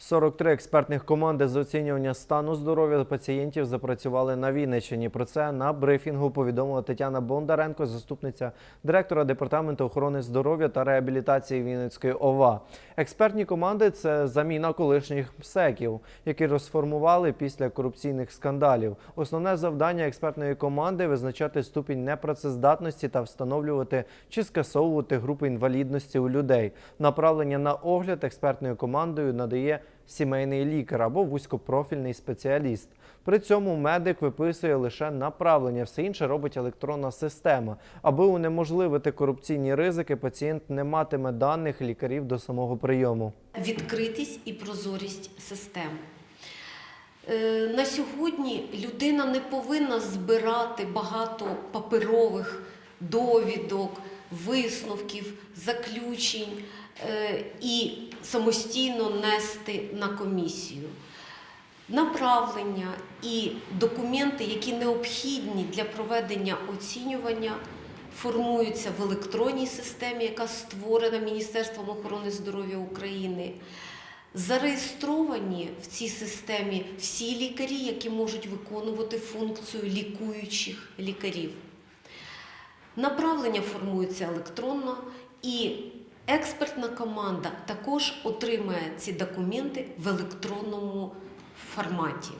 43 експертних команди з оцінювання стану здоров'я пацієнтів запрацювали на Вінниччині. Про це на брифінгу повідомила Тетяна Бондаренко, заступниця директора департаменту охорони здоров'я та реабілітації Вінницької ОВА. Експертні команди це заміна колишніх МСЕКів, які розформували після корупційних скандалів. Основне завдання експертної команди визначати ступінь непрацездатності та встановлювати чи скасовувати групи інвалідності у людей. Направлення на огляд експертною командою надає сімейний лікар або вузькопрофільний спеціаліст. При цьому медик виписує лише направлення, все інше робить електронна система. Аби унеможливити корупційні ризики, пацієнт не матиме даних лікарів до самого прийому. відкритість і прозорість систем. Е, На сьогодні людина не повинна збирати багато паперових довідок, висновків, заключень і самостійно нести на комісію. Направлення і документи, які необхідні для проведення оцінювання, формуються в електронній системі, яка створена Міністерством охорони здоров'я України. Зареєстровані в цій системі всі лікарі, які можуть виконувати функцію лікуючих лікарів. Направлення формується електронно, і експертна команда також отримає ці документи в електронному форматі.